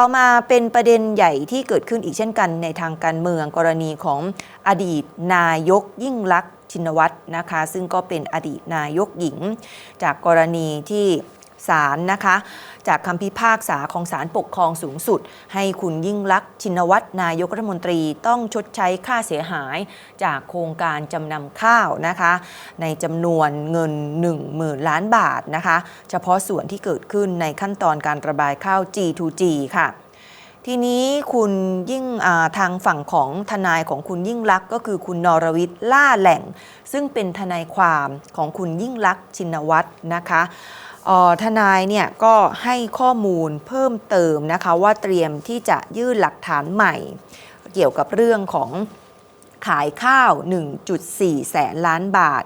ต่อมาเป็นประเด็นใหญ่ที่เกิดขึ้นอีกเช่นกันในทางการเมืองกรณีของอดีตนายกยิ่งลักษณ์ชินวัตรนะคะ ซึ่งก็เป็นอดีตนายกหญิง จากกรณีที่ ศาลนะคะ จากคำพิพากษาของศาลปกครองสูงสุด ให้คุณยิ่งลักษณ์ชินวัตรนายกรัฐมนตรีต้องชดใช้ค่าเสียหาย จากโครงการจำนำข้าวนะคะ ในจำนวนเงิน 1 0,000 ล้านบาทนะคะ เฉพาะส่วนที่เกิดขึ้นในขั้นตอนการระบายข้าว G2G ค่ะทีนี้คุณยิ่งาทางฝั่งของทนายของคุณยิ่งลักษณ์ก็คือคุณนรวิทย์ล่าแหล่ง ซึ่งเป็นทนายความของคุณยิ่งลักษณ์ชินวัตรนะคะ ทนายเนี่ยก็ให้ข้อมูลเพิ่มเติมนะคะว่าเตรียมที่จะยื่นหลักฐานใหม่ เกี่ยวกับเรื่องของขายข้าว 1.4 แสนล้านบาท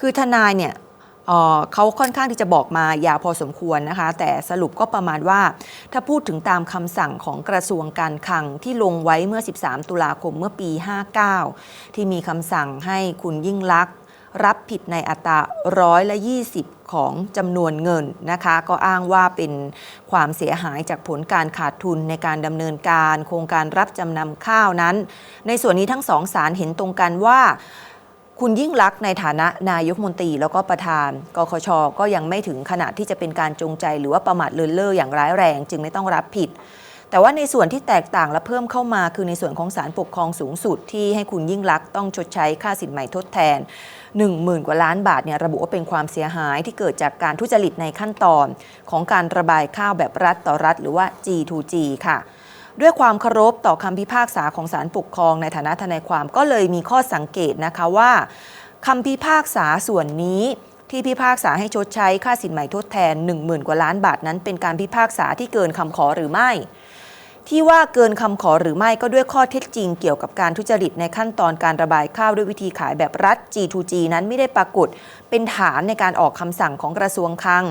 คือทนายเนี่ยเขาค่อนข้างที่จะบอกมายาวพอสมควรนะคะ แต่สรุปก็ประมาณว่า ถ้าพูดถึงตามคำสั่งของกระทรวงการคลังที่ลงไว้เมื่อ 13 ตุลาคมเมื่อปี 59 ที่มีคำสั่งให้คุณยิ่งลักษณ รับผิดในอัตราร้อยละ20 ของจำนวนเงินนะคะ ก็อ้างว่าเป็นความเสียหายจากผลการขาดทุนในการดำเนินการ โครงการรับจำนำข้าวนั้น ในส่วนนี้ทั้งสองศาลเห็นตรงกันว่าคุณยิ่งลักษณ์ในฐานะนายกมนตรีแล้วก็ประธานกคชก็ยังไม่ถึงขนาดที่จะเป็นการจงใจ หรือว่าประมาทเลินเล่ออย่างร้ายแรง จึงไม่ต้องรับผิด แต่ว่าในส่วนที่แตกต่างและเพิ่มเข้ามา คือในส่วนของศาลปกครองสูงสุดที่ให้คุณยิ่งลักษณ์ต้องชดใช้ค่าสินใหม่ทดแทน 10,000 กว่าล้านบาทเนี่ยระบุว่าเป็นความเสียหายที่เกิดจากการทุจริตในขั้นตอน ของการระบายข้าวแบบรัฐต่อรัฐ หรือว่า G2G ค่ะด้วยความเคารพต่อคำพิพากษาของศาลปกครองในฐานะทนายความก็เลยมีข้อสังเกตนะคะว่าคำพิพากษาส่วนนี้ที่พิพากษาให้ชดใช้ค่าสินใหม่ทดแทน 10,000 กว่าล้านบาทนั้นเป็นการพิพากษาที่เกินคำขอหรือไม่ ที่ว่าเกินคำขอหรือไม่ก็ด้วยข้อเท็จจริงเกี่ยวกับการทุจริตในขั้นตอนการระบายข้าวด้วยวิธีขายแบบรัฐ G2G นั้นไม่ได้ปรากฏ เป็นฐานในการออกคำสั่งของกระทรวงคลัง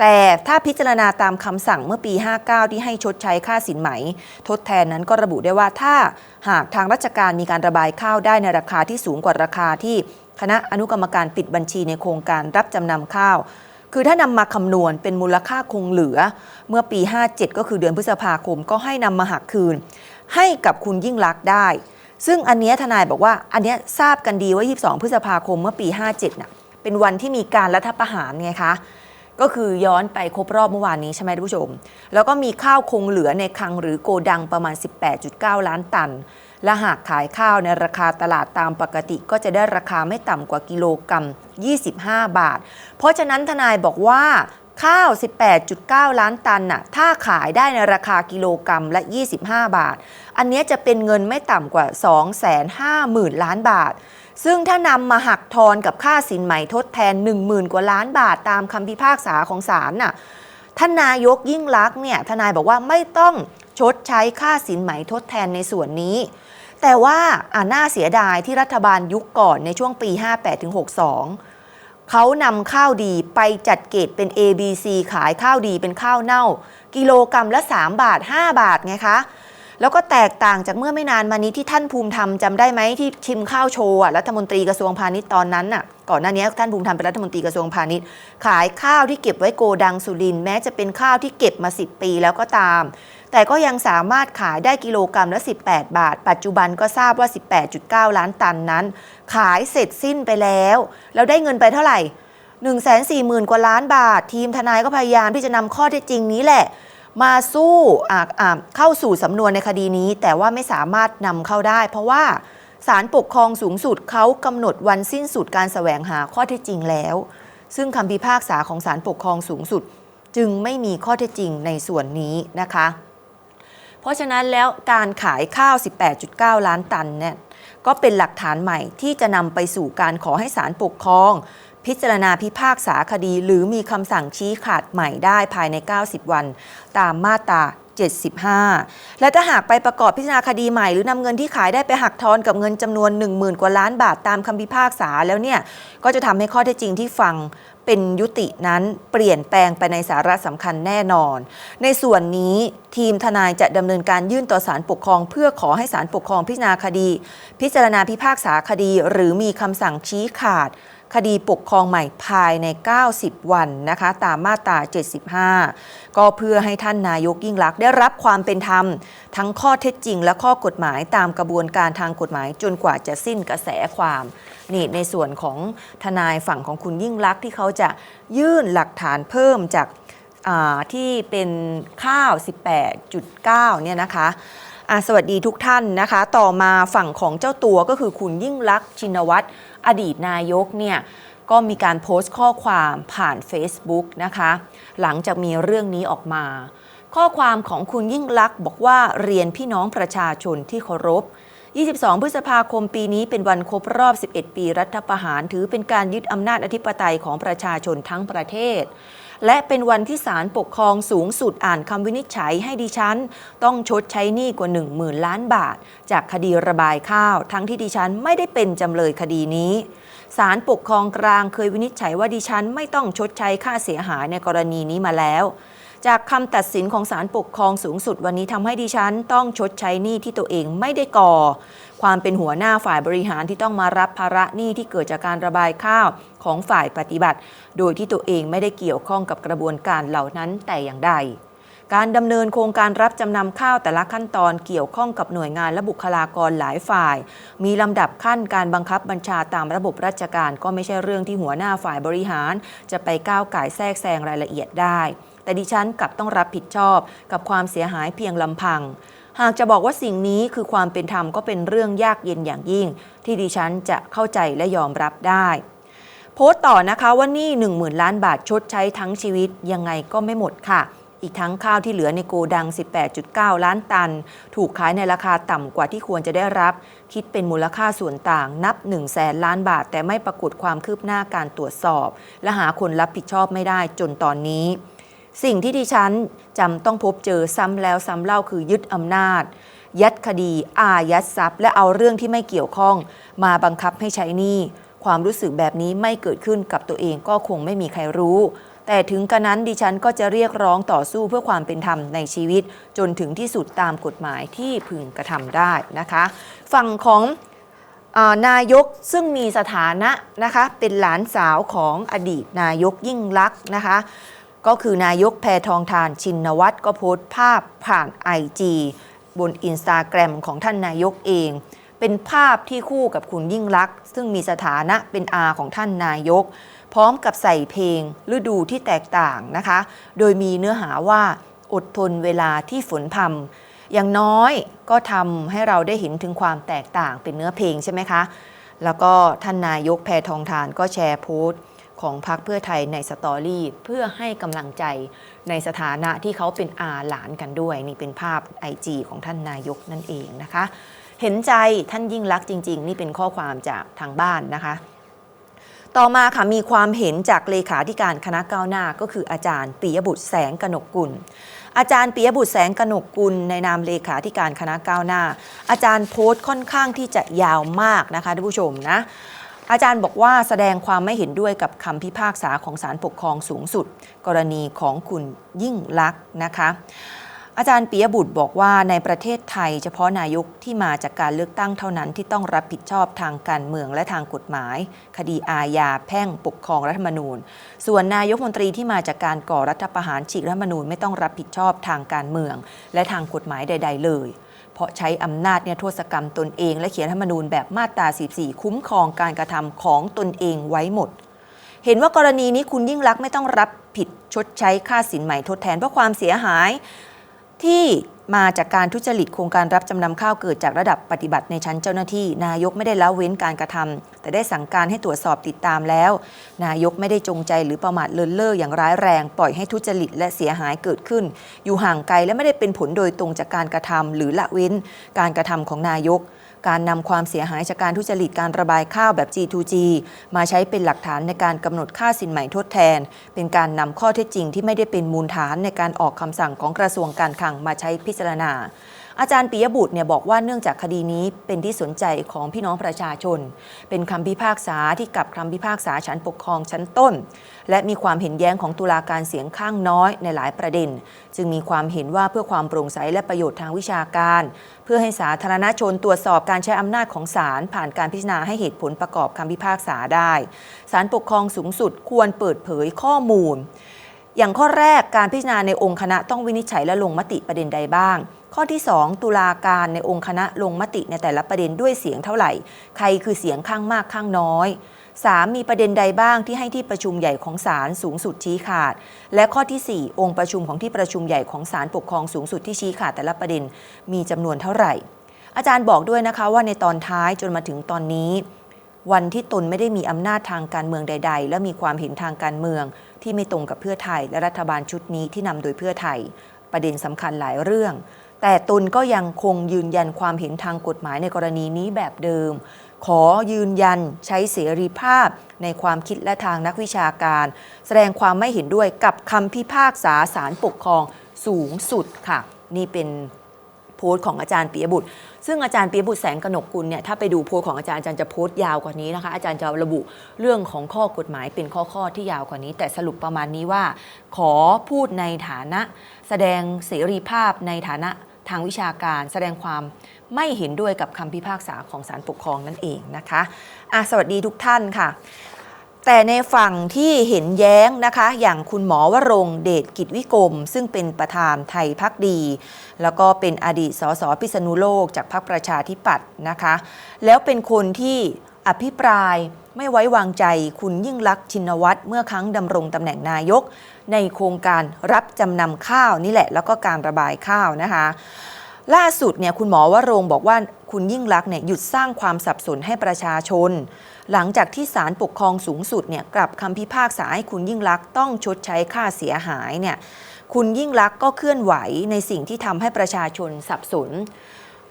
แต่ถ้าพิจารณาตามคำสั่งเมื่อปี 59 ที่ให้ชดใช้ค่าสินไหม ทดแทนนั้นก็ระบุได้ว่าถ้าหากทางราชการมีการระบายข้าวได้ในราคาที่สูงกว่าราคาที่คณะอนุกรรมการปิดบัญชีในโครงการรับจำนำข้าว คือถ้านำมาคำนวณเป็นมูลค่าคงเหลือ เมื่อปี 57 ก็คือเดือนพฤษภาคมก็ให้นำมาหักคืน ให้กับคุณยิ่งลักได้ ซึ่งอันเนี้ยทนายบอกว่าอันเนี้ยทราบกันดีว่า 22 พฤษภาคมเมื่อปี 57น่ะเป็นวันที่มีการรัฐประหารไงคะก็คือย้อนไปครบรอบเมื่อวานนี้ใช่ไหมท่านผู้ชม แล้วก็มีข้าวคงเหลือในคลังหรือโกดังประมาณ 18.9 ล้านตัน และหากขายข้าวในราคาตลาดตามปกติ ก็จะได้ราคาไม่ต่ำกว่ากิโลกรัม 25 บาท เพราะฉะนั้นทนายบอกว่าข้าว 18.9 ล้านตันน่ะ ถ้าขายได้ในราคากิโลกรัมละ 25 บาท อันเนี้ยจะเป็นเงินไม่ต่ำกว่า 250,000 ล้านบาท ซึ่งถ้านำมาหักทอนกับค่าสินไหมทดแทน 10,000 กว่าล้านบาทตามคำพิพากษาของศาลน่ะ ท่านนายกยิ่งลักษณ์เนี่ย ทนายบอกว่าไม่ต้องชดใช้ค่าสินไหมทดแทนในส่วนนี้ แต่ว่าอ่าน่าเสียดายที่รัฐบาลยุคก่อนในช่วงปี 58-62 เขานำข้าวดีไปจัดเกตเป็น A B C ขายข้าวดีเป็นข้าวเน่า กิโลกรรัมละ 3 บาท 5 บาทไงคะแล้วก็แตกต่างจากเมื่อไม่นานมานี้ที่ท่านภูมิธรรมจำได้ไหมที่ชิมข้าวโชว์รัฐมนตรีกระทรวงพาณิชย์ตอนนั้นน่ะก่อนหน้านี้ท่านภูมิธรรมเป็นรัฐมนตรีกระทรวงพาณิชย์ ขายข้าวที่เก็บไว้โกดังสุรินแม้จะเป็นข้าวที่เก็บมา 10 ปีแล้วก็ตาม แต่ก็ยังสามารถขายได้กิโลกรรัมละ 18 บาท ปัจจุบันก็ทราบว่า 18.9 ล้านตันนั้น ขายเสร็จสิ้นไปแล้ว แล้วได้เงินไปเท่าไหร่ 1 4 0 0 0 0 กว่าล้านบาท ทีมทนายก็พยายามที่จะนำข้อเท็จจริงนี้แหละ มาสู้เข้าสู่สำนวนในคดีนี้ แต่ว่าไม่สามารถนำเข้าได้ เพราะว่าศาลปกครองสูงสุดเขากำหนดวันสิ้นสุดการแสวงหาข้อเท็จจริงแล้ว ซึ่งคำพิพากษาของศาลปกครองสูงสุด จึงไม่มีข้อเท็จจริงในส่วนนี้นะคะ ราะฉะนั้นแล้วการขายข้าว 18.9 ล้านตันเนี่ยก็เป็นหลักฐานใหม่ที่จะนำไปสู่การขอให้ศาลปกครอง พิจารณาพิพากษาคดี หรือมีคำสั่งชี้ขาดใหม่ได้ภายใน 90 วัน ตามมาตรา75 และถ้าหากไปประกอบพิจารณาคดีใหม่ หรือนำเงินที่ขายได้ไปหักทอนกับเงินจำนวน 10,000 กว่าล้านบาทตามคำพิพากษาแล้วเนี่ย ก็จะทำให้ข้อเท็จจริงที่ฟัง เป็นยุตินั้นเปลี่ยนแปลงไปในสาระสำคัญแน่นอน ในส่วนนี้ทีมทนายจะดำเนินการยื่นต่อศาลปกครอง เพื่อขอให้ศาลปกครองพิจารณาคดี พิจารณาพิพากษาคดี หรือมีคำสั่งชี้ขาด คดีปกครองใหม่ภายใน 90 วันนะคะตามมาตรา 75 ก็เพื่อให้ท่านนายกยิ่งลักษณ์ได้รับความเป็นธรรม ทั้งข้อเท็จจริงและข้อกฎหมายตามกระบวนการทางกฎหมายจนกว่าจะสิ้นกระแสความนี่ในส่วนของทนายฝั่งของคุณยิ่งลักษณ์ที่เขาจะยื่นหลักฐานเพิ่มจากาที่เป็นข้าว 18.9 เนี่ยนะคะสวัสดีทุกท่านนะคะ ต่อมาฝั่งของเจ้าตัวก็คือคุณยิ่งลักษณ์ชินวัตร อดีตนายกเนี่ยก็มีการโพสต์ข้อความผ่าน Facebook นะคะ หลังจากมีเรื่องนี้ออกมา ข้อความของคุณยิ่งลักษณ์บอกว่าเรียนพี่น้องประชาชนที่เคารพ 22 พฤษภาคมปีนี้เป็นวันครบรอบ 11 ปีรัฐประหาร ถือเป็นการยึดอำนาจอธิปไตยของประชาชนทั้งประเทศ และเป็นวันที่ศาลปกครองสูงสุดอ่านคำวินิจฉัยให้ดิฉัน ต้องชดใช้หนี้กว่า 1 0,000 ล้านบาท จากคดีระบายข้าว ทั้งที่ดิฉันไม่ได้เป็นจำเลยคดีนี้ศาลปกครองกลางเคยวินิจฉัยว่าดิฉันไม่ต้องชดใช้ค่าเสียหายในกรณีนี้มาแล้ว จากคำตัดสินของศาลปกครองสูงสุดวันนี้ทำให้ดิฉัน ต้องชดใช้หนี้ที่ตัวเองไม่ได้ก่อ ความเป็นหัวหน้าฝ่ายบริหารที่ต้องมารับภาระหนี้ที่เกิดจากการระบายข้าวของฝ่ายปฏิบัติ โดยที่ตัวเองไม่ได้เกี่ยวข้องกับกระบวนการเหล่านั้นแต่อย่างใดการดำเนินโครงการรับจำนำข้าวแต่ละขั้นตอนเกี่ยวข้องกับหน่วยงานและบุคลากรหลายฝ่าย มีลำดับขั้นการบังคับบัญชาตามระบบราชการก็ไม่ใช่เรื่องที่หัวหน้าฝ่ายบริหาร จะไปก้าวไก่แทรกแซงรายละเอียดได้ แต่ดิฉันกลับต้องรับผิดชอบกับความเสียหายเพียงลำพัง หากจะบอกว่าสิ่งนี้คือความเป็นธรรมก็เป็นเรื่องยากเย็นอย่างยิ่ง ที่ดิฉันจะเข้าใจและยอมรับได้โพสต์ต่อนะคะว่านี่1 0,000 ล้านบาทชดใช้ทั้งชีวิตยังไงก็ไม่หมดค่ะ อีกทั้งข้าวที่เหลือในโกดัง 18.9 ล้านตัน ถูกขายในราคาต่ำกว่าที่ควรจะได้รับ คิดเป็นมูลค่าส่วนต่างนับ 1 0 0 0 0แสนล้านบาท แต่ไม่ปรากฏความคืบหน้าการตรวจสอบ และหาคนรับผิดชอบไม่ได้จนตอนนี้ สิ่งที่ดิฉันจำต้องพบเจอซ้ำแล้วซ้ำเล่าคือยึดอำนาจ ยัดคดี อายัดทรัพย์ และเอาเรื่องที่ไม่เกี่ยวข้อง มาบังคับให้ใช้หนี้ความรู้สึกแบบนี้ไม่เกิดขึ้นกับตัวเองก็คงไม่มีใครรู้ แต่ถึงกระนั้นดิฉันก็จะเรียกร้องต่อสู้เพื่อความเป็นธรรมในชีวิต จนถึงที่สุดตามกฎหมายที่พึงกระทำได้นะคะ ฝั่งของนายกซึ่งมีสถานะนะคะเป็นหลานสาวของอดีตนายกยิ่งลักษณ์นะคะ ก็คือนายกแพทองทานชินวัตรก็โพสต์ภาพผ่าน IG บนอินสตาแกรมของท่านนายกเอง เป็นภาพที่คู่กับคุณยิ่งลักษณ์ซึ่งมีสถานะเป็นอาของท่านนายก พร้อมกับใส่เพลงฤดูที่แตกต่างนะคะ โดยมีเนื้อหาว่าอดทนเวลาที่ฝนพำอย่างน้อยก็ทำให้เราได้เห็นถึงความแตกต่างเป็นเนื้อเพลงใช่ไหมคะ แล้วก็ท่านนายกแพทองทานก็แชร์โพสต์ ของพรรคเพื่อไทยในสตอรี่ เพื่อให้กำลังใจในสถานะที่เขาเป็นอาหลานกันด้วย นี่เป็นภาพ IG ของท่านนายกนั่นเองนะคะ เห็นใจท่านยิ่งรักจริง ๆ นี่เป็นข้อความจากทางบ้านนะคะ ต่อมาค่ะมีความเห็นจากเลขาธิการคณะก้าวหน้าก็คืออาจารย์ปิยบุตรแสงกนกกุลอาจารย์ปิยบุตรแสงกนกกุลในนามเลขาธิการคณะก้าวหน้า อาจารย์โพสต์ค่อนข้างที่จะยาวมากนะคะท่านผู้ชมนะ อาจารย์บอกว่าแสดงความไม่เห็นด้วยกับคำพิพากษาของศาลปกครองสูงสุด กรณีของคุณยิ่งลักษณ์นะคะอาจารย์ปิยบุตรบอกว่าในประเทศไทย เฉพาะนายกที่มาจากการเลือกตั้งเท่านั้นที่ต้องรับผิดชอบทางการเมืองและทางกฎหมาย คดีอาญาแพ่งปกครองรัฐธรรมนูญ ส่วนนายกมนตรีที่มาจากการก่อรัฐประหารฉีกรัฐธรรมนูญไม่ต้องรับผิดชอบทางการเมือง และทางกฎหมายใด ๆ เลย เพราะใช้อำนาจเนี่ยโทษกรรมตนเอง และเขียนธรรมนูญแบบมาตรา14คุ้มครองการกระทำของตนเองไว้หมด เห็นว่ากรณีนี้คุณยิ่งรักไม่ต้องรับผิดชดใช้ค่าสินใหม่ทดแทนเพราะความเสียหายที่ มาจากการทุจริตโครงการรับจำนำข้าวเกิดจากระดับปฏิบัติในชั้นเจ้าหน้าที่ นายกไม่ได้ละเว้นการกระทำแต่ได้สั่งการให้ตรวจสอบติดตามแล้ว นายกไม่ได้จงใจหรือประมาทเลินเล่ออย่างร้ายแรง ปล่อยให้ทุจริตและเสียหายเกิดขึ้น อยู่ห่างไกลและไม่ได้เป็นผลโดยตรงจากการกระทำหรือละเว้นการกระทำของนายก การนำความเสียหายจากการทุจริตการระบายข้าวแบบ G2G มาใช้เป็นหลักฐานในการกำหนดค่าสินใหม่ทดแทน เป็นการนำข้อเท็จจริงที่ไม่ได้เป็นมูลฐานในการออกคำสั่งของกระทรวงการคลังมาใช้พิจารณา อาจารย์ปิยบุตรเนี่ยบอกว่าเนื่องจากคดีนี้เป็นที่สนใจของพี่น้องประชาชน เป็นคำพิพากษาที่กับคำพิพากษาชั้นปกครองชั้นต้น และมีความเห็นแย้งของตุลาการเสียงข้างน้อยในหลายประเด็น จึงมีความเห็นว่าเพื่อความโปร่งใสและประโยชน์ทางวิชาการ เพื่อให้สาธารณชนตรวจสอบการใช้อำนาจของศาลผ่านการพิจารณาให้เหตุผลประกอบคำพิพากษาได้ศาลปกครองสูงสุดควรเปิดเผยข้อมูลอย่างข้อแรกการพิจารณาในองค์คณะต้องวินิจฉัยและลงมติประเด็นใดบ้าง ข้อที่ 2 ตุลาการในองค์คณะลงมติในแต่ละประเด็นด้วยเสียงเท่าไหร่ ใครคือเสียงข้างมากข้างน้อย 3. มีประเด็นใดบ้างที่ให้ที่ประชุมใหญ่ของศาลสูงสุดชี้ขาด และข้อทีสี่4 องค์ประชุมของที่ประชุมใหญ่ของศาลปกครองสูงสุดที่ชี้ขาดแต่ละประเด็นมีจำนวนเท่าไหร่ อาจารย์บอกด้วยนะคะว่าในตอนท้ายจนมาถึงตอนนี้ วันที่ตนไม่ได้มีอำนาจทางการเมืองใด ๆ และมีความเห็นทางการเมือง ที่ไม่ตรงกับเพื่อไทย และรัฐบาลชุดนี้ที่นำโดยเพื่อไทย ประเด็นสำคัญหลายเรื่อง แต่ตนก็ยังคงยืนยันความเห็นทางกฎหมายในกรณีนี้แบบเดิม ขอยืนยันใช้เสรีภาพในความคิดและทางนักวิชาการ แสดงความไม่เห็นด้วยกับคำพิพากษาศาลปกครองสูงสุดค่ะ นี่เป็นโพสต์ของอาจารย์ปิยบุตร ซึ่งอาจารย์ปิยบุตรแสงกนกกุลเนี่ยถ้าไปดูโพสต์ของอาจารย์อาจารย์จะโพสต์ยาวกว่านี้นะคะ อาจารย์จะระบุเรื่องของข้อกฎหมายเป็นข้อๆที่ยาวกว่านี้ แต่สรุปประมาณนี้ว่า ขอพูดในฐานะ แสดงเสรีภาพในฐานะ ทางวิชาการแสดงความไม่เห็นด้วยกับคำพิพากษาของศาลปกครองนั่นเองนะคะอะสวัสดีทุกท่านค่ะ แต่ในฝั่งที่เห็นแย้งนะคะ อย่างคุณหมอวรงเดชกิจวิกรม ซึ่งเป็นประธานไทยพักดี แล้วก็เป็นอดีตสสพิษณุโลกจากพรรคประชาธิปัตย์นะคะ แล้วเป็นคนที่อภิปรายไม่ไว้วางใจคุณยิ่งลักษณ์ชินวัตรเมื่อครั้งดำรงตำแหน่งนายก ในโครงการรับจำนำข้าวนี่แหละ แล้วก็การระบายข้าวนะคะ ล่าสุดเนี่ยคุณหมอวรงบอกว่าคุณยิ่งลักเนี่ยหยุดสร้างความสับสนให้ประชาชน หลังจากที่ศาลปกครองสูงสุดเนี่ยกลับคำพิพากษาให้คุณยิ่งลักต้องชดใช้ค่าเสียหายเนี่ยคุณยิ่งลักก็เคลื่อนไหวในสิ่งที่ทำให้ประชาชนสับสน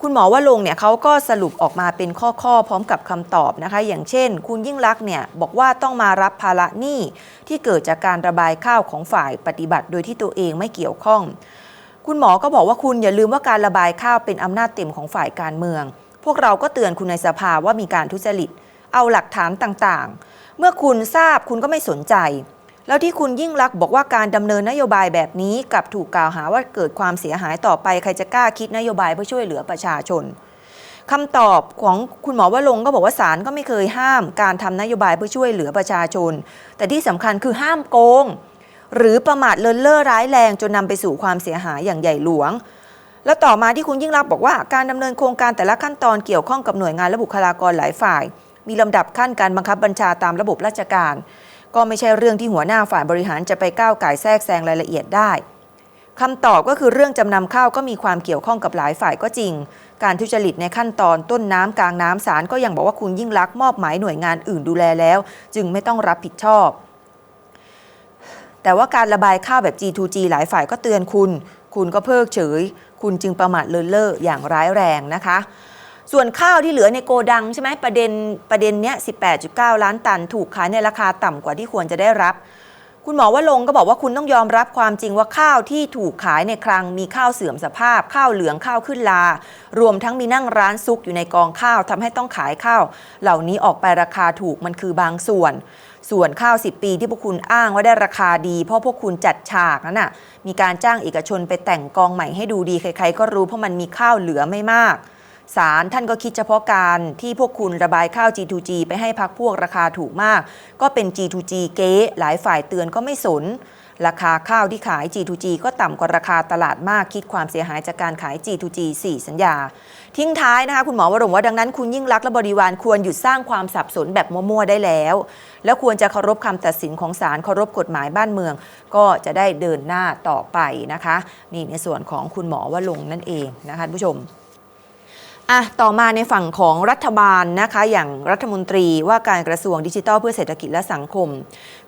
คุณหมอว่าลงเนี่ยเขาก็สรุปออกมาเป็นข้อๆ พร้อมกับคำตอบนะคะ อย่างเช่น คุณยิ่งลักษณ์เนี่ยบอกว่าต้องมารับภาระหนี้ที่เกิดจากการระบายข้าวของฝ่ายปฏิบัติ โดยที่ตัวเองไม่เกี่ยวข้อง คุณหมอก็บอกว่าคุณอย่าลืมว่าการระบายข้าวเป็นอำนาจเต็มของฝ่ายการเมือง พวกเราก็เตือนคุณในสภาว่ามีการทุจริต เอาหลักฐานต่างๆ เมื่อคุณทราบคุณก็ไม่สนใจ แล้วที่คุณยิ่งรักษณ์บอกว่าการดำเนินนโยบายแบบนี้กลับถูกกล่าวหาว่าเกิดความเสียหายต่อไปใครจะกล้าคิดนโยบายเพื่อช่วยเหลือประชาชนคำตอบของคุณหมอวรงก็บอกว่าศาลก็ไม่เคยห้ามการทำนโยบายเพื่อช่วยเหลือประชาชน แต่ที่สำคัญคือห้ามโกง หรือประมาทเลินเล่อร้ายแรงจนนำไปสู่ความเสียหายอย่างใหญ่หลวง แล้วต่อมาที่คุณยิ่งรักบอกว่าการดำเนินโครงการแต่ละขั้นตอนเกี่ยวข้องกับหน่วยงานและบุคลากรหลายฝ่าย มีลำดับขั้นการบังคับบัญชาตามระบบราชการ ก็ไม่ใช่เรื่องที่หัวหน้าฝ่ายบริหารจะไปก้าวไก่แทรกแซงรายละเอียดได้คำตอบก็คือเรื่องจำนำข้าวก็มีความเกี่ยวข้องกับหลายฝ่ายก็จริง การทุจริตในขั้นตอนต้นน้ำกลางน้ำสารก็ยังบอกว่าคุณยิ่งรักมอบหมายหน่วยงานอื่นดูแลแล้ว จึงไม่ต้องรับผิดชอบ แต่ว่าการระบายข้าวแบบ G2G หลายฝ่ายก็เตือนคุณ คุณก็เพิกเฉย คุณจึงประมาทเลินเล่ออย่างร้ายแรงนะคะ ส่วนข้าวที่เหลือในโกดังใช่ไหมประเด็นประเด็นเนี้ย 18.9 ล้านตันถูกขายในราคาต่ำกว่าที่ควรจะได้รับ คุณหมอว่าลงก็บอกว่าคุณต้องยอมรับความจริงว่าข้าวที่ถูกขายในคลังมีข้าวเสื่อมสภาพ ข้าวเหลืองข้าวขึ้นลา รวมทั้งมีนั่งร้านซุกอยู่ในกองข้าวทำให้ต้องขายข้าว เหล่านี้ออกไปราคาถูกมันคือบางส่วนส่วนข้าว 10 ปีที่พวกคุณอ้างว่าได้ราคาดี เพราะพวกคุณจัดฉากนั้นน่ะมีการจ้างเอกชนไปแต่งกองใหม่ให้ดูดีใครๆ ก็รู้เพราะมันมีข้าวเหลือไม่มาก ศาลท่านก็คิดเฉพาะการที่พวกคุณระบายข้าว G2G ไปให้พักพวกราคาถูกมาก ก็เป็น G2G เก๊หลายฝ่ายเตือนก็ไม่สน ราคาข้าวที่ขาย G2G ก็ต่ำกว่าราคาตลาดมากคิดความเสียหายจากการขาย G2G 4 สัญญา ทิ้งท้ายนะคะคุณหมอวรงว่าดังนั้นคุณยิ่งรักและบริวารควรหยุดสร้างความสับสนแบบมั่วๆได้แล้ว แล้วควรจะเคารพคำตัดสินของศาลเคารพกฎหมายบ้านเมือง ก็จะได้เดินหน้าต่อไปนะคะ นี่ในส่วนของคุณหมอวรงนั่นเองนะคะผู้ชม อะต่อมาในฝั่งของรัฐบาลนะคะ อย่างรัฐมนตรีว่าการกระทรวงดิจิทัลเพื่อเศรษฐกิจและสังคม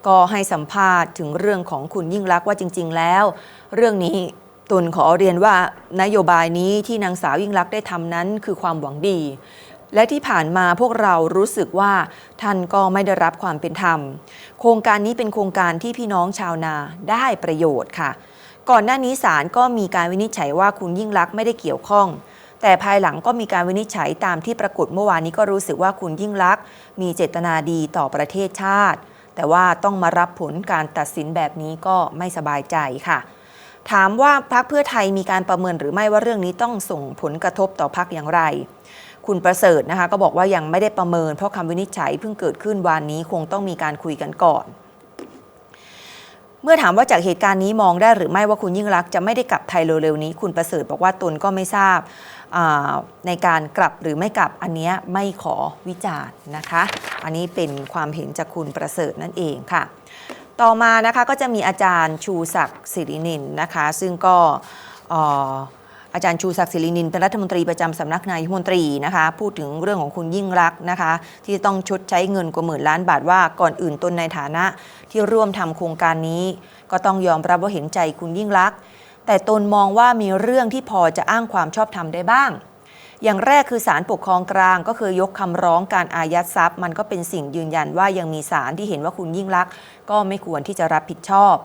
ก็ให้สัมภาษณ์ถึงเรื่องของคุณยิ่งรักษณ์ว่าจริง ๆ แล้ว เรื่องนี้ตนขอเรียนว่านโยบายนี้ที่นางสาวยิ่งรักษณ์ได้ทำนั้นคือความหวังดี และที่ผ่านมาพวกเรารู้สึกว่าท่านก็ไม่ได้รับความเป็นธรรม โครงการนี้เป็นโครงการที่พี่น้องชาวนาได้ประโยชน์ค่ะ ก่อนหน้านี้ศาลก็มีการวินิจฉัยว่าคุณยิ่งลักษณ์ไม่ได้เกี่ยวข้อง แต่ภายหลังก็มีการวินิจฉัยตามที่ปรากฏเมื่อวานนี้ก็รู้สึกว่าคุณยิ่งลักษณ์มีเจตนาดีต่อประเทศชาติ แต่ว่าต้องมารับผลการตัดสินแบบนี้ก็ไม่สบายใจค่ะ ถามว่าพรรคเพื่อไทยมีการประเมินหรือไม่ว่าเรื่องนี้ต้องส่งผลกระทบต่อพรรคอย่างไร คุณประเสริฐนะคะก็บอกว่ายังไม่ได้ประเมิน เพราะคำวินิจฉัยเพิ่งเกิดขึ้นวานนี้คงต้องมีการคุยกันก่อนเมื่อถามว่าจากเหตุการณ์นี้มองได้หรือไม่ว่าคุณยิ่งรักษณ์จะไม่ได้กลับไทยเร็วๆนี้ คุณประเสริฐบอกว่าตนก็ไม่ทราบ ในการกลับหรือไม่กลับอันนี้ไม่ขอวิจารณ์นะคะ อันนี้เป็นความเห็นจากคุณประเสริฐนั่นเองค่ะ ต่อมานะคะก็จะมีอาจารย์ชูศักดิ์สิรินินนะคะ ซึ่งก็อาจารย์ชูศักดิ์สิรินินเป็นรัฐมนตรีประจำสำนักนายมนตรีนะคะ พูดถึงเรื่องของคุณยิ่งรักนะคะ ที่ต้องชดใช้เงินกว่าหมื่นล้านบาทว่าก่อนอื่นตนในฐานะที่ร่วมทำโครงการนี้ ก็ต้องยอมรับว่าเห็นใจคุณยิ่งรักษ แต่ตนมองว่ามีเรื่องที่พอจะอ้างความชอบธรรมได้บ้าง อย่างแรกคือศาลปกครองกลางก็คือยกคำร้องการอายัดทรัพย์ มันก็เป็นสิ่งยืนยันว่ายังมีศาลที่เห็นว่าคุณยิ่งลัก ก็ไม่ควรที่จะรับผิดชอบ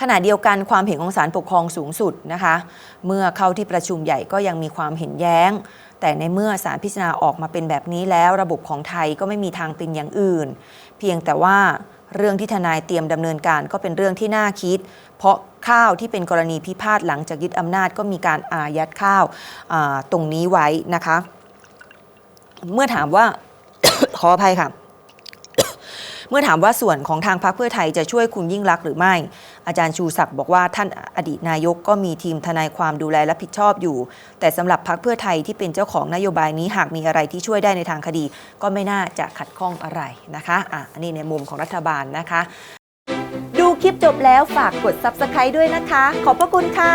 ขณะเดียวกันความเห็นของศาลปกครองสูงสุดนะคะ เมื่อเข้าที่ประชุมใหญ่ก็ยังมีความเห็นแย้ง แต่ในเมื่อศาลพิจารณาออกมาเป็นแบบนี้แล้ว ระบบของไทยก็ไม่มีทางเป็นอย่างอื่น เพียงแต่ว่า เรื่องที่ทนายเตรียมดำเนินการก็เป็นเรื่องที่น่าคิด เพราะข้าวที่เป็นกรณีพิพาทหลังจากยึดอำนาจก็มีการอายัดข้าวาตรงนี้ไว้นะคะ เมื่อถามว่า ขออภัยค่ะ เมื่อถามว่าส่วนของทางพรรคเพื่อไทยจะช่วยคุณยิ่งรักษณ์หรือไม่ อาจารย์ชูศักดิ์บอกว่าท่านอดีตนายกก็มีทีมทนายความดูแลและผิดชอบอยู่ แต่สำหรับพรรคเพื่อไทยที่เป็นเจ้าของนโยบายนี้หากมีอะไรที่ช่วยได้ในทางคดี ก็ไม่น่าจะขัดข้องอะไรนะคะอะอันนี้ในมุมของรัฐบาลนะคะ ดูคลิปจบแล้วฝากกด subscribe ด้วยนะคะ ขอบพระคุณค่ะ